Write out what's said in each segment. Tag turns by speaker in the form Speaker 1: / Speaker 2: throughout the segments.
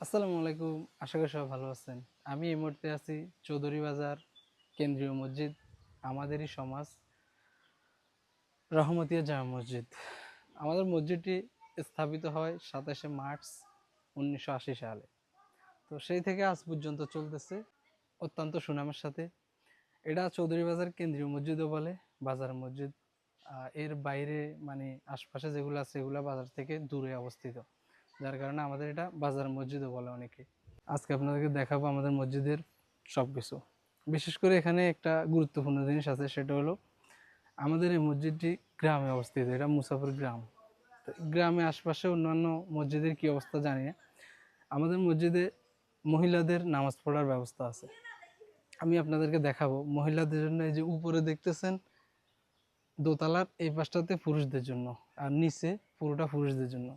Speaker 1: আসসালামু আলাইকুম। আশা করি সবাই ভালো আছেন। আমি এই মুহূর্তে আছি চৌধুরী বাজার কেন্দ্রীয় মসজিদ, আমাদেরই সমাজ, রহমতিয়া জামা মসজিদ। আমাদের মসজিদটি স্থাপিত হয় সাতাশে মার্চ উনিশশো আশি সালে। তো সেই থেকে আজ পর্যন্ত চলতেছে, অত্যন্ত সুনামের সাথে। এটা চৌধুরী বাজার কেন্দ্রীয় মসজিদও বলে, বাজার মসজিদ। এর বাইরে মানে আশপাশে যেগুলো আছে, এগুলো বাজার থেকে দূরে অবস্থিত। যার কারণে আমাদের এটা বাজার মসজিদও বলে অনেকে। আজকে আপনাদেরকে দেখাবো আমাদের মসজিদের সব কিছু বিশেষ করে এখানে একটা গুরুত্বপূর্ণ জিনিস আছে, সেটা হলো আমাদের এই মসজিদটি গ্রামে অবস্থিত। এটা মুসাফর গ্রাম। গ্রামে আশপাশে অন্যান্য মসজিদের কি অবস্থা জানি না। আমাদের মসজিদে মহিলাদের নামাজ পড়ার ব্যবস্থা আছে। আমি আপনাদেরকে দেখাবো মহিলাদের জন্য এই যে উপরে দেখতেছেন দোতলার এই পাশটাতে পুরুষদের জন্য, আর নিচে পুরোটা পুরুষদের জন্য।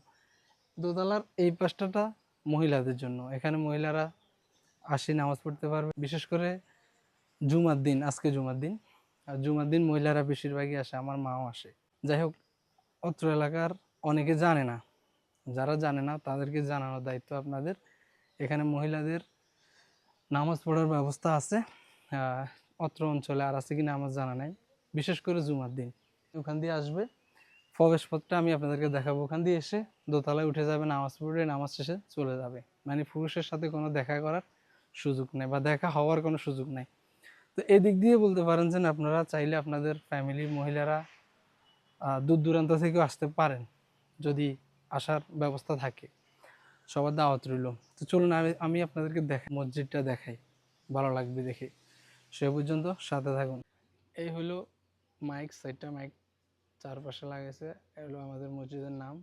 Speaker 1: দোতলার এই পাশটাটা মহিলাদের জন্য। এখানে মহিলারা আসি, নামাজ পড়তে পারবে। বিশেষ করে জুমার দিন, আজকে জুমার দিন। আর জুমার দিন মহিলারা বেশিরভাগই আসে, আমার মাও আসে। যাই হোক, অত্র এলাকার অনেকে জানে না। যারা জানে না, তাদেরকে জানানোর দায়িত্ব আপনাদের। এখানে মহিলাদের নামাজ পড়ার ব্যবস্থা আছে। অত্র অঞ্চলে আর আছে কিনা আমার জানা নাই। বিশেষ করে জুমার দিন। ওখান দিয়ে আসবে। প্রবেশপথটা আমি আপনাদেরকে দেখাবো। ওখান দিয়ে এসে দোতলায় উঠে যাবে, নামাজ পড়ে, নামাজ শেষে চলে যাবে। মানে পুরুষের সাথে কোনো দেখা করার সুযোগ নেই বা দেখা হওয়ার কোনো সুযোগ নেই। তো এদিক দিয়ে বলতে পারেন যে আপনারা চাইলে আপনাদের ফ্যামিলির মহিলারা দূর দূরান্ত থেকেও আসতে পারেন যদি আসার ব্যবস্থা থাকে। সবার দাওয়াত রইল। তো চলুন আমি আমি আপনাদেরকে দেখাই মসজিদটা দেখাই। ভালো লাগবে দেখে। সে পর্যন্ত সাথে থাকুন। এই হলো মাইক সাইডটা মাইক চারপাশে লাগাইছে এগুলো আমাদের মসজিদের নাম।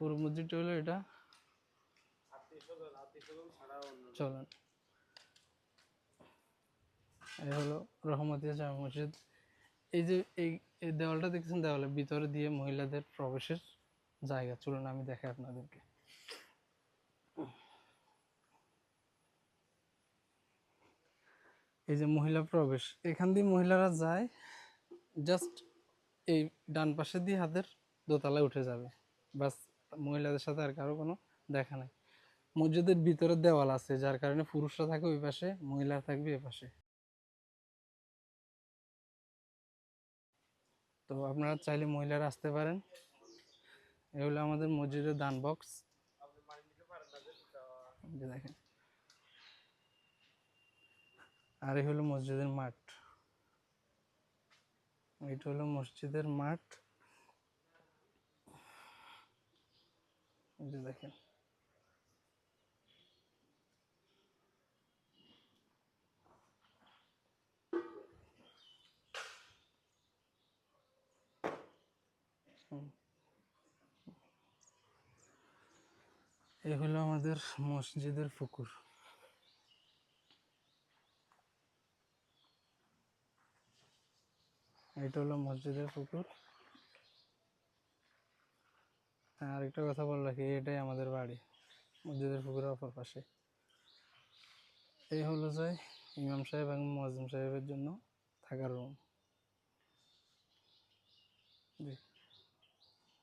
Speaker 1: পুরো মসজিদটা হলো এটা। চলেন। এই হলো রহমতিয়া জামা মসজিদ। এই যে এই দেওয়ালটা দেখছেন? দেওয়ালের ভিতরে দিয়ে মহিলাদের প্রবেশের জায়গা। চলুন আমি দেখাই আপনাদেরকে। এই যে মহিলা প্রবেশ, এখান দিয়ে মহিলারা যায় জাস্ট এই ডান পাশে দিয়ে হাতের দোতলায় উঠে যাবে। বাস, মহিলাদের সাথে আর কারও কোনো দেখা নাই। মসজিদের ভিতরে দেওয়াল আছে, যার কারণে পুরুষরা থাকে ওই পাশে মহিলারা থাকবে এ পাশে। তো আপনারা চাইলে মহিলারা আসতে পারেন। এগুলো আমাদের মসজিদের দান বক্স দেখেন আর এই হলো মসজিদের মাঠ। এটা হলো মসজিদের মাঠ। যে দেখেন। এই হলো আমাদের মসজিদের পুকুর। এটা হলো মসজিদের পুকুর। হ্যাঁ আরেকটা কথা বলে রাখি, এটাই আমাদের বাড়ি, মসজিদের পুকুরের অপর পাশে। এই হলো যে ইমাম সাহেব এবং মজিম সাহেবের জন্য থাকার রুম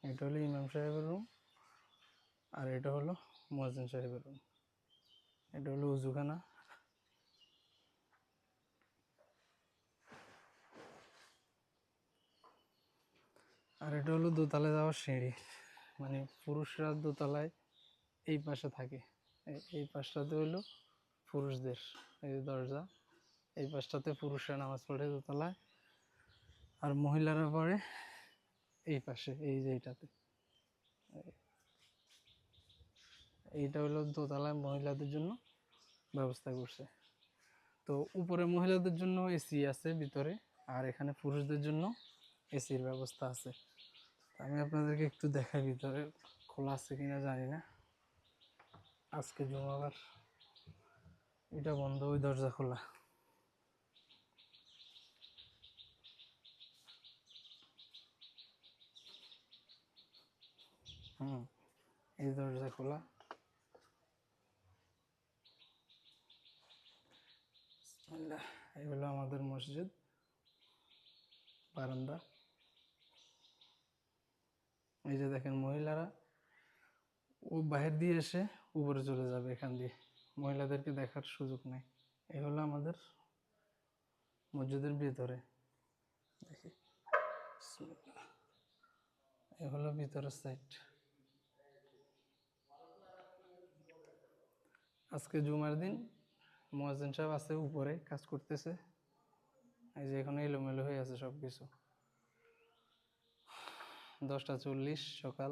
Speaker 1: এটা হলো ইমাম সাহেবের রুম আর এটা হলো মজিম সাহেবের রুম এটা হলো উজুখানা আর এটা হলো দোতলায় যাওয়ার সিঁড়ি। মানে পুরুষরা দোতলায় এই পাশে থাকে। এই পাশটাতে হলো পুরুষদের, এই যে দরজা। এই পাশটাতে পুরুষরা নামাজ পড়ে দোতলায়। আর মহিলারা পড়ে এই পাশে, এই যে এইটাতে। এইটা হলো দোতলায় মহিলাদের জন্য ব্যবস্থা করছে। তো উপরে মহিলাদের জন্য এসি আছে ভিতরে, আর এখানে পুরুষদের জন্য এসির ব্যবস্থা আছে। আমি আপনাদেরকে একটু দেখাই ভিতরে, খোলা আছে কিনা জানি না। আজকে জুমাবার, এটা বন্ধ, ওই দরজা খোলা। হুম, এই দরজা খোলা। হলো আমাদের মসজিদ, বারান্দা। এই যে দেখেন মহিলারা, ও বাহির দিয়ে এসে উপরে চলে যাবে এখান দিয়ে। মহিলাদেরকে দেখার সুযোগ নেই। এই হলো আমাদের মসজিদের ভিতরে। দেখি। এই হলো ভিতরের সাইড আজকে জুমার দিন মহাজিন সাহেব আছে উপরে, কাজ করতেছে। এই যে এখানে এলোমেলো হয়ে আছে সব কিছু দশটা চল্লিশ সকাল,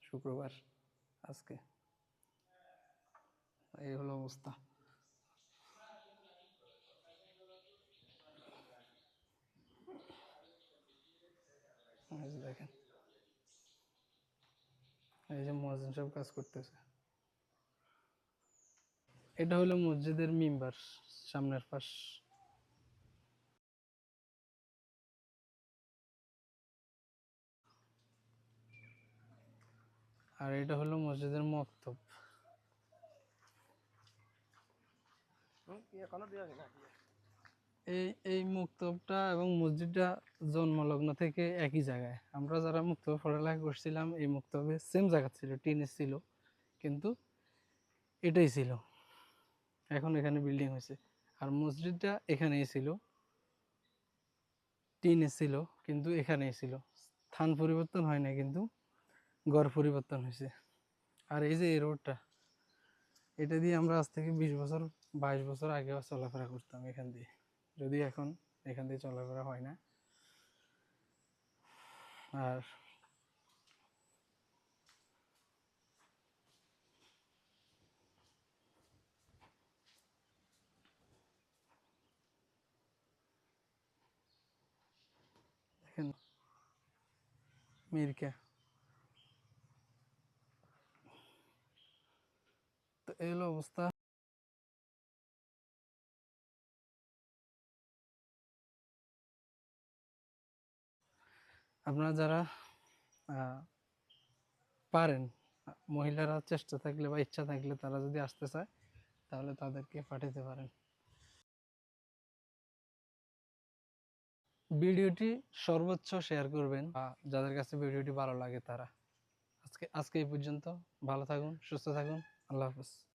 Speaker 1: শুক্রবার, আজকে। এই হলো অবস্থা। দেখেন। এই যে মহাজিন সব কাজ করতেছে। এটা হলো মসজিদের মিম্বার, সামনের পাশ। আর এটা হলো মসজিদের মক্তব। এই এই মুক্তবটা এবং মসজিদটা জন্মলগ্ন থেকে একই জায়গায়। আমরা যারা মুক্তব পড়ালেখা করছিলাম, এই মুক্তবে সেম জায়গা ছিল টিনের ছিল, কিন্তু এটাই ছিল। এখন এখানে বিল্ডিং হয়েছে। আর মসজিদটা এখানেই ছিল টিনের ছিল, কিন্তু এখানেই ছিল। স্থান পরিবর্তন হয় না কিন্তু গড় পরিবর্তন হয়েছে। আর এই যে এই রোডটা, এটা দিয়ে আমরা আজ থেকে বিশ বছর, বাইশ বছর আগে চলাফেরা করতাম এখান দিয়ে। যদি এখন এখান দিয়ে চলাফেরা হয় না। আর দেখেন, মিরকা। এই হলো অবস্থা। আপনারা যারা পারেন, মহিলারা চেষ্টা থাকলে বা ইচ্ছা থাকলে তারা যদি আসতে চায়, তাহলে তাদেরকে পাঠাতে পারেন। ভিডিওটি সর্বোচ্চ শেয়ার করবেন যাদের কাছে ভিডিওটি ভালো লাগে তারা। আজকে আজকে এই পর্যন্ত। ভালো থাকুন, সুস্থ থাকুন। আল্লাহ হাফেজ।